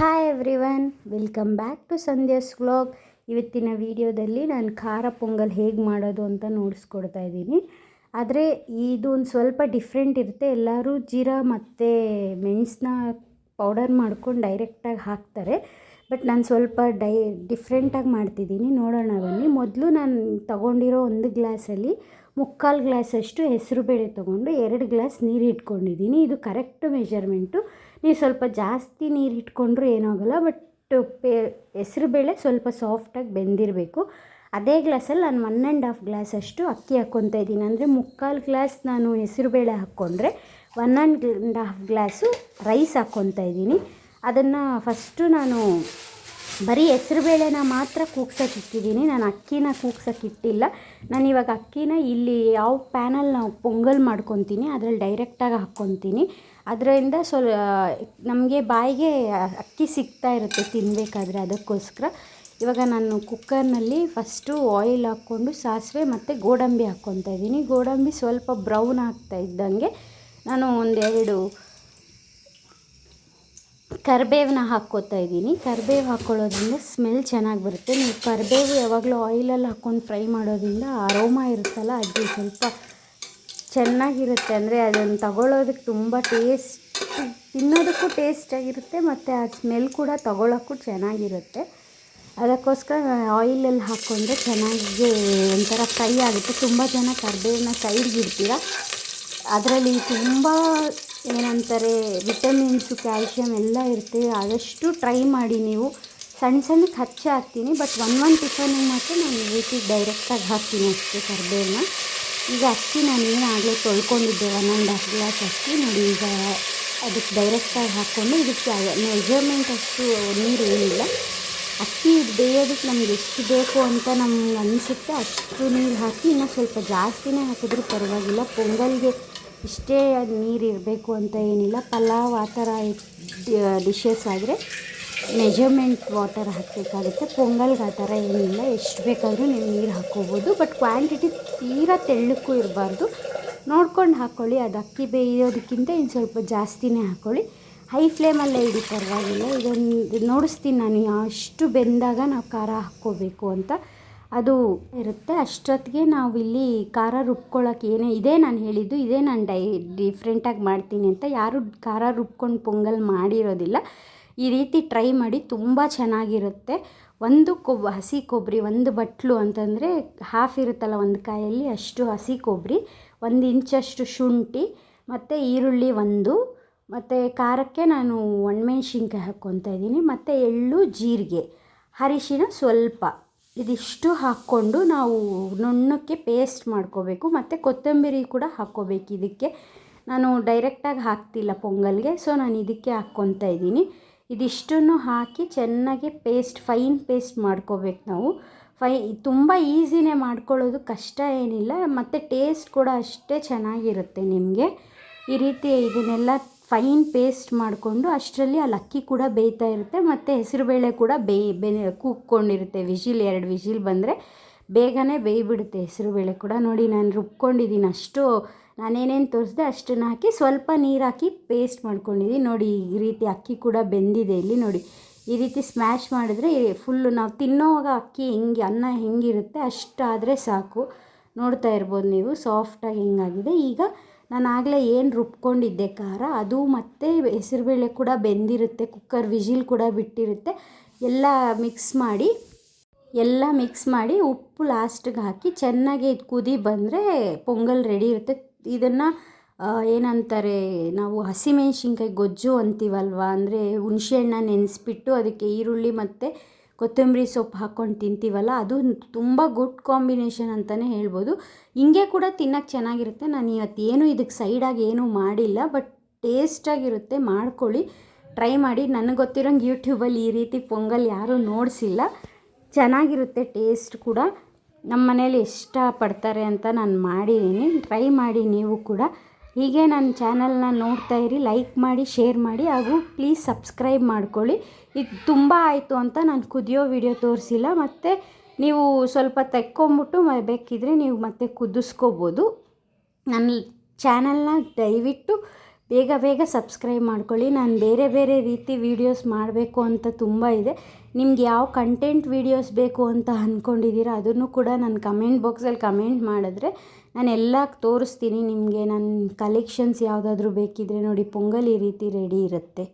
Hi everyone welcome back to Sandhya's vlog ಇವತ್ತಿನ ವಿಡಿಯೋದಲ್ಲಿ ನಾನು ಖಾರ ಪೊಂಗಲ್ ಹೇಗೆ ಮಾಡೋದು ಅಂತ ನೋಡಿಸ್ಕೊಡ್ತಾ ಇದ್ದೀನಿ. ಆದರೆ ಇದು ಒಂದು ಸ್ವಲ್ಪ ಡಿಫ್ರೆಂಟ್ ಇರುತ್ತೆ. ಎಲ್ಲರೂ ಜೀರಾ ಮತ್ತು ಮೆಣಸನ್ನ ಪೌಡರ್ ಮಾಡ್ಕೊಂಡು ಡೈರೆಕ್ಟಾಗಿ ಹಾಕ್ತಾರೆ. ಬಟ್ ನಾನು ಸ್ವಲ್ಪ ಡೈ ಡಿಫ್ರೆಂಟಾಗಿ ಮಾಡ್ತಿದ್ದೀನಿ. ನೋಡೋಣ ಬನ್ನಿ. ಮೊದಲು ನಾನು ತಗೊಂಡಿರೋ ಒಂದು ಗ್ಲಾಸಲ್ಲಿ ಮುಕ್ಕಾಲು ಗ್ಲಾಸಷ್ಟು ಹೆಸರುಬೇಳೆ ತೊಗೊಂಡು ಎರಡು ಗ್ಲಾಸ್ ನೀರು ಇಟ್ಕೊಂಡಿದ್ದೀನಿ. ಇದು ಕರೆಕ್ಟ್ ಮೆಜರ್ಮೆಂಟು ನೀವು ಸ್ವಲ್ಪ ಜಾಸ್ತಿ ನೀರು ಇಟ್ಕೊಂಡ್ರೂ ಏನಾಗಲ್ಲ ಬಟ್ ಪೇ ಹೆಸರುಬೇಳೆ ಸ್ವಲ್ಪ ಸಾಫ್ಟಾಗಿ ಬೆಂದಿರಬೇಕು. ಅದೇ ಗ್ಲಾಸಲ್ಲಿ ನಾನು ಒನ್ ಆ್ಯಂಡ್ ಹಾಫ್ ಗ್ಲಾಸಷ್ಟು ಅಕ್ಕಿ ಹಾಕ್ಕೊತಾ ಇದ್ದೀನಿ. ಅಂದರೆ ಮುಕ್ಕಾಲು ಗ್ಲಾಸ್ ನಾನು ಹೆಸರುಬೇಳೆ ಹಾಕ್ಕೊಂಡ್ರೆ one and half glass rice ಹಾಕ್ಕೊತಾ ಇದ್ದೀನಿ. ಅದನ್ನು ಫಸ್ಟು ನಾನು ಬರೀ ಹೆಸ್ರುಬೇಳೆನ ಮಾತ್ರ ಕೂಗ್ಸೋಕೆ ಇಟ್ಟಿದ್ದೀನಿ. ನಾನು ಅಕ್ಕಿನ ಕೂಗ್ಸೋಕೆ ಇಟ್ಟಿಲ್ಲ. ನಾನು ಇವಾಗ ಅಕ್ಕಿನ ಇಲ್ಲಿ ಯಾವ ಪ್ಯಾನಲ್ಲಿ ನಾವು ಪೊಂಗಲ್ ಮಾಡ್ಕೊತೀನಿ, ಅದರಲ್ಲಿ ಡೈರೆಕ್ಟಾಗಿ ಹಾಕ್ಕೊತೀನಿ ಅದರಿಂದ ಸ್ವಲ್ಪ ನಮಗೆ ಬಾಯಿಗೆ ಅಕ್ಕಿ ಸಿಗ್ತಾ ಇರುತ್ತೆ ತಿನ್ನಬೇಕಾದ್ರೆ ಅದಕ್ಕೋಸ್ಕರ. ಇವಾಗ ನಾನು ಕುಕ್ಕರ್ನಲ್ಲಿ ಫಸ್ಟು ಆಯಿಲ್ ಹಾಕ್ಕೊಂಡು ಸಾಸಿವೆ ಮತ್ತು ಗೋಡಂಬಿ ಹಾಕ್ಕೊತಾ ಇದ್ದೀನಿ. ಗೋಡಂಬಿ ಸ್ವಲ್ಪ ಬ್ರೌನ್ ಆಗ್ತಾ ಇದ್ದಂಗೆ ನಾನು ಒಂದೆರಡು ಕರಿಬೇವನ್ನ ಹಾಕ್ಕೋತಾ ಇದ್ದೀನಿ. ಕರಿಬೇವು ಹಾಕ್ಕೊಳ್ಳೋದ್ರಿಂದ ಸ್ಮೆಲ್ ಚೆನ್ನಾಗಿ ಬರುತ್ತೆ. ನೀವು ಕರಿಬೇವು ಯಾವಾಗಲೂ ಆಯಿಲಲ್ಲಿ ಹಾಕ್ಕೊಂಡು ಫ್ರೈ ಮಾಡೋದ್ರಿಂದ ಅರೋಮಾ ಇರುತ್ತಲ್ಲ, ಅದು ಸ್ವಲ್ಪ ಚೆನ್ನಾಗಿರುತ್ತೆ. ಅಂದರೆ ಅದನ್ನು ತಗೊಳ್ಳೋದಕ್ಕೆ ತುಂಬ ಟೇಸ್ಟ್ ತಿನ್ನೋದಕ್ಕೂ ಟೇಸ್ಟಾಗಿರುತ್ತೆ ಮತ್ತು ಆ ಸ್ಮೆಲ್ ಕೂಡ ತಗೊಳ್ಳೋಕ್ಕೂ ಚೆನ್ನಾಗಿರುತ್ತೆ. ಅದಕ್ಕೋಸ್ಕರ ಆಯಿಲಲ್ಲಿ ಹಾಕ್ಕೊಂಡ್ರೆ ಚೆನ್ನಾಗಿ ಒಂಥರ ಫ್ರೈ ಆಗುತ್ತೆ. ತುಂಬ ಜನ ಕರಿಬೇವನ್ನ ಸೈಡ್ಗೆ ಇಡ್ತೀರ? ಅದರಲ್ಲಿ ತುಂಬ ಏನಂತಾರೆ, ವಿಟಮಿನ್ಸು ಕ್ಯಾಲ್ಶಿಯಮ್ ಎಲ್ಲ ಇರುತ್ತೆ. ಆದಷ್ಟು ಟ್ರೈ ಮಾಡಿ ನೀವು. ಸಣ್ಣ ಸಣ್ಣಕ್ಕೆ ಹಚ್ಚಿ ಹಾಕ್ತೀನಿ. ಬಟ್ ಒನ್ ಒನ್ ಟಿಫನಿಗೆ ಮಾತ್ರ ನಾನು ಈ ಡೈರೆಕ್ಟಾಗಿ ಹಾಕ್ತೀನಿ ಅಷ್ಟೇ ಕರ್ಬೇವನ್ನ ಈಗ ಅಕ್ಕಿ ನಾನು ಏನು ಆಗಲೇ ತೊಳ್ಕೊಂಡಿದ್ದೆ ಒನ್ ಆ್ಯಂಡ್ ಹಾಫ್ ಗ್ಲಾಸ್ ಅಕ್ಕಿ. ನೋಡಿ, ಈಗ ಅದಕ್ಕೆ ಡೈರೆಕ್ಟಾಗಿ ಹಾಕ್ಕೊಂಡು ಇದಕ್ಕೆ ಮೆಜರ್ಮೆಂಟ್ ಅಷ್ಟು ನೀರು ಏನಿಲ್ಲ. ಅಕ್ಕಿ ಬೇಯೋದಕ್ಕೆ ನಮ್ಗೆ ಎಷ್ಟು ಬೇಕು ಅಂತ ನಮ್ಗೆ ಅನಿಸುತ್ತೆ. ಅಷ್ಟು ನೀರು ಹಾಕಿ ಇನ್ನೂ ಸ್ವಲ್ಪ ಜಾಸ್ತಿನೇ ಹಾಕಿದ್ರೂ ಪರವಾಗಿಲ್ಲ. ಪೊಂಗಲ್ಗೆ ಇಷ್ಟೇ ನೀರು ಇರಬೇಕು ಅಂತ ಏನಿಲ್ಲ. ಪಲಾವ್ ಆ ಥರ ಡಿಶಸ್ ಆದರೆ ಮೆಜರ್ಮೆಂಟ್ ವಾಟರ್ ಹಾಕಬೇಕಾಗುತ್ತೆ. ಪೊಂಗಲ್ಗೆ ಆ ಥರ ಏನಿಲ್ಲ. ಎಷ್ಟು ಬೇಕಾದರೂ ನೀವು ನೀರು ಹಾಕ್ಕೋಬೋದು. ಬಟ್ ಕ್ವಾಂಟಿಟಿ ತೀರಾ ತೆಳ್ಳಕ್ಕೂ ಇರಬಾರ್ದು. ನೋಡ್ಕೊಂಡು ಹಾಕ್ಕೊಳ್ಳಿ ಅದು ಅಕ್ಕಿ ಬೇಯೋದಕ್ಕಿಂತ ಇನ್ನು ಸ್ವಲ್ಪ ಜಾಸ್ತಿನೇ ಹಾಕ್ಕೊಳ್ಳಿ ಹೈ ಫ್ಲೇಮಲ್ಲೇ ಇಡಿ, ಪರವಾಗಿಲ್ಲ. ಇದೊಂದು, ನೋಡಿಸ್ತೀನಿ ನಾನು. ಅಷ್ಟು ಬೆಂದಾಗ ನಾವು ಖಾರ ಹಾಕ್ಕೋಬೇಕು ಅಂತ. ಅದು ಇರುತ್ತೆ. ಅಷ್ಟೊತ್ತಿಗೆ ನಾವು ಇಲ್ಲಿ ಖಾರ ರುಬ್ಕೊಳ್ಳೋಕೆ ಏನೇ, ಇದೇ ನಾನು ಹೇಳಿದ್ದು, ಇದೇ ನಾನು ಡೈ ಡಿಫ್ರೆಂಟಾಗಿ ಮಾಡ್ತೀನಿ ಅಂತ ಯಾರು ಖಾರ ರುಬ್ಕೊಂಡು ಪೊಂಗಲ್ ಮಾಡಿರೋದಿಲ್ಲ. ಈ ರೀತಿ ಟ್ರೈ ಮಾಡಿ ತುಂಬ ಚೆನ್ನಾಗಿರುತ್ತೆ. ಒಂದು ಕೊಬ್ ಹಸಿ ಕೊಬ್ಬರಿ ಒಂದು ಬಟ್ಲು ಅಂತಂದರೆ ಹಾಫ್ ಇರುತ್ತಲ್ಲ ಒಂದು ಕಾಯಲ್ಲಿ ಅಷ್ಟು ಹಸಿ ಕೊಬ್ಬರಿ ಒಂದು ಇಂಚಷ್ಟು ಶುಂಠಿ, ಮತ್ತು ಈರುಳ್ಳಿ ಒಂದು, ಮತ್ತು ಖಾರಕ್ಕೆ ನಾನು ಒಣಮೆಣ್ಸಿನ್ಕಾಯಿ ಹಾಕ್ಕೊತಾ ಇದ್ದೀನಿ, ಮತ್ತು ಎಳ್ಳು, ಜೀರಿಗೆ, ಅರಿಶಿನ ಸ್ವಲ್ಪ. ಇದಿಷ್ಟು ಹಾಕ್ಕೊಂಡು ನಾವು ನುಣ್ಣಕ್ಕೆ ಪೇಸ್ಟ್ ಮಾಡ್ಕೋಬೇಕು, ಮತ್ತು ಕೊತ್ತಂಬರಿ ಕೂಡ ಹಾಕ್ಕೋಬೇಕು ಇದಕ್ಕೆ. ನಾನು ಡೈರೆಕ್ಟಾಗಿ ಹಾಕ್ತಿಲ್ಲ ಪೊಂಗಲ್ಗೆ ಸೊ ನಾನು ಇದಕ್ಕೆ ಹಾಕ್ಕೊತಾ ಇದ್ದೀನಿ. ಇದಿಷ್ಟನ್ನು ಹಾಕಿ ಚೆನ್ನಾಗಿ ಪೇಸ್ಟ್ ಫೈನ್ ಪೇಸ್ಟ್ ಮಾಡ್ಕೋಬೇಕು ನಾವು. ಫೈ, ತುಂಬ ಈಸಿನೇ ಮಾಡ್ಕೊಳ್ಳೋದು ಕಷ್ಟ ಏನಿಲ್ಲ, ಮತ್ತು ಟೇಸ್ಟ್ ಕೂಡ ಅಷ್ಟೇ ಚೆನ್ನಾಗಿರುತ್ತೆ ನಿಮಗೆ. ಈ ರೀತಿ ಇದನ್ನೆಲ್ಲ ಫೈನ್ ಪೇಸ್ಟ್ ಮಾಡಿಕೊಂಡು ಅಷ್ಟರಲ್ಲಿ ಅಲ್ಲಿ ಅಕ್ಕಿ ಕೂಡ ಬೇಯ್ತಾ ಇರುತ್ತೆ, ಮತ್ತು ಹೆಸರುಬೇಳೆ ಕೂಡ ಬೇಯ್ ಬೆ ಕೂಕ್ಕೊಂಡಿರುತ್ತೆ. ವಿಜಿಲ್ ಎರಡು ವಿಜಿಲ್ ಬಂದರೆ ಬೇಗನೆ ಬೇಯ್ಬಿಡುತ್ತೆ ಹೆಸರುಬೇಳೆ ಕೂಡ. ನೋಡಿ, ನಾನು ರುಬ್ಕೊಂಡಿದ್ದೀನಿ ಅಷ್ಟು. ನಾನೇನೇನು ತೋರಿಸ್ದೆ ಅಷ್ಟನ್ನು ಹಾಕಿ ಸ್ವಲ್ಪ ನೀರು ಹಾಕಿ ಪೇಸ್ಟ್ ಮಾಡ್ಕೊಂಡಿದ್ದೀನಿ. ನೋಡಿ, ಈ ರೀತಿ ಅಕ್ಕಿ ಕೂಡ ಬೆಂದಿದೆ ಇಲ್ಲಿ. ನೋಡಿ, ಈ ರೀತಿ ಸ್ಮ್ಯಾಶ್ ಮಾಡಿದ್ರೆ ಫುಲ್ಲು ನಾವು ತಿನ್ನೋವಾಗ ಅಕ್ಕಿ ಹೆಂಗೆ, ಅನ್ನ ಹೆಂಗಿರುತ್ತೆ ಅಷ್ಟಾದರೆ ಸಾಕು. ನೋಡ್ತಾ ಇರ್ಬೋದು ನೀವು, ಸಾಫ್ಟಾಗಿ ಹೆಂಗಾಗಿದೆ. ಈಗ ನಾನು ಆಗಲೇ ಏನು ರುಬ್ಕೊಂಡಿದ್ದೆ ಖಾರ, ಅದು ಮತ್ತು ಹೆಸರುಬೇಳೆ ಕೂಡ ಬೆಂದಿರುತ್ತೆ ಕುಕ್ಕರ್ ವಿಜಿಲ್ ಕೂಡ ಬಿಟ್ಟಿರುತ್ತೆ. ಎಲ್ಲ ಮಿಕ್ಸ್ ಮಾಡಿ, ಎಲ್ಲ ಮಿಕ್ಸ್ ಮಾಡಿ ಉಪ್ಪು ಲಾಸ್ಟಿಗೆ ಹಾಕಿ ಚೆನ್ನಾಗಿ ಇದು ಕುದಿ ಬಂದರೆ ಪೊಂಗಲ್ ರೆಡಿ ಇರುತ್ತೆ. ಇದನ್ನು ಏನಂತಾರೆ, ನಾವು ಹಸಿಮೆಣ್ಸಿನ್ಕಾಯಿ ಗೊಜ್ಜು ಅಂತೀವಲ್ವ, ಅಂದರೆ ಹುಣಸೆಹಣ್ಣ ನೆನೆಸ್ಬಿಟ್ಟು ಅದಕ್ಕೆ ಈರುಳ್ಳಿ ಮತ್ತು ಕೊತ್ತಂಬರಿ ಸೊಪ್ಪು ಹಾಕ್ಕೊಂಡು ತಿಂತೀವಲ್ಲ, ಅದು ತುಂಬ ಗುಡ್ ಕಾಂಬಿನೇಷನ್ ಅಂತಲೇ ಹೇಳ್ಬೋದು. ಹಿಂಗೆ ಕೂಡ ತಿನ್ನೋಕ್ಕೆ ಚೆನ್ನಾಗಿರುತ್ತೆ. ನಾನು ಇವತ್ತು ಏನು ಇದಕ್ಕೆ ಸೈಡಾಗಿ ಏನೂ ಮಾಡಿಲ್ಲ ಬಟ್ ಟೇಸ್ಟಾಗಿರುತ್ತೆ ಮಾಡ್ಕೊಳ್ಳಿ ಟ್ರೈ ಮಾಡಿ. ನನಗೆ ಗೊತ್ತಿರೋಂಗೆ ಯೂಟ್ಯೂಬಲ್ಲಿ ಈ ರೀತಿ ಪೊಂಗಲ್ ಯಾರೂ ನೋಡಿಸಿಲ್ಲ. ಚೆನ್ನಾಗಿರುತ್ತೆ ಟೇಸ್ಟ್ ಕೂಡ. ನಮ್ಮ ಮನೇಲಿ ಇಷ್ಟಪಡ್ತಾರೆ ಅಂತ ನಾನು ಮಾಡಿದ್ದೀನಿ ಟ್ರೈ ಮಾಡಿ ನೀವು ಕೂಡ. ಹೀಗೆ ನನ್ನ ಚಾನಲ್ನ ನೋಡ್ತಾ ಇರಿ ಲೈಕ್ ಮಾಡಿ ಶೇರ್ ಮಾಡಿ ಹಾಗೂ ಪ್ಲೀಸ್ ಸಬ್ಸ್ಕ್ರೈಬ್ ಮಾಡ್ಕೊಳ್ಳಿ. ಇದು ತುಂಬ ಆಯಿತು ಅಂತ ನಾನು ಕುದಿಯೋ ವಿಡಿಯೋ ತೋರಿಸಿಲ್ಲ. ಮತ್ತು ನೀವು ಸ್ವಲ್ಪ ತೆಕ್ಕೊಂಬಿಟ್ಟು ಬೇಕಿದ್ರೆ ನೀವು ಮತ್ತೆ ಕುದಿಸ್ಕೋಬೋದು. ನನ್ನ ಚಾನಲ್ನ ದಯವಿಟ್ಟು ಬೇಗ ಬೇಗ ಸಬ್ಸ್ಕ್ರೈಬ್ ಮಾಡ್ಕೊಳ್ಳಿ. ನಾನು ಬೇರೆ ಬೇರೆ ರೀತಿ ವೀಡಿಯೋಸ್ ಮಾಡಬೇಕು ಅಂತ ತುಂಬ ಇದೆ. ನಿಮ್ಗೆ ಯಾವ ಕಂಟೆಂಟ್ ವೀಡಿಯೋಸ್ ಬೇಕು ಅಂತ ಅಂದ್ಕೊಂಡಿದ್ದೀರಾ ಅದನ್ನು ಕೂಡ ನಾನು ಕಮೆಂಟ್ ಬಾಕ್ಸಲ್ಲಿ ಕಮೆಂಟ್ ಮಾಡಿದ್ರೆ ನಾನು ಎಲ್ಲ ತೋರಿಸ್ತೀನಿ. ನಿಮಗೆ ನನ್ನ ಕಲೆಕ್ಷನ್ಸ್ ಯಾವುದಾದ್ರೂ ಬೇಕಿದ್ದರೆ ನೋಡಿ, ಪೊಂಗಲ್ ಈ ರೀತಿ ರೆಡಿ ಇರುತ್ತೆ.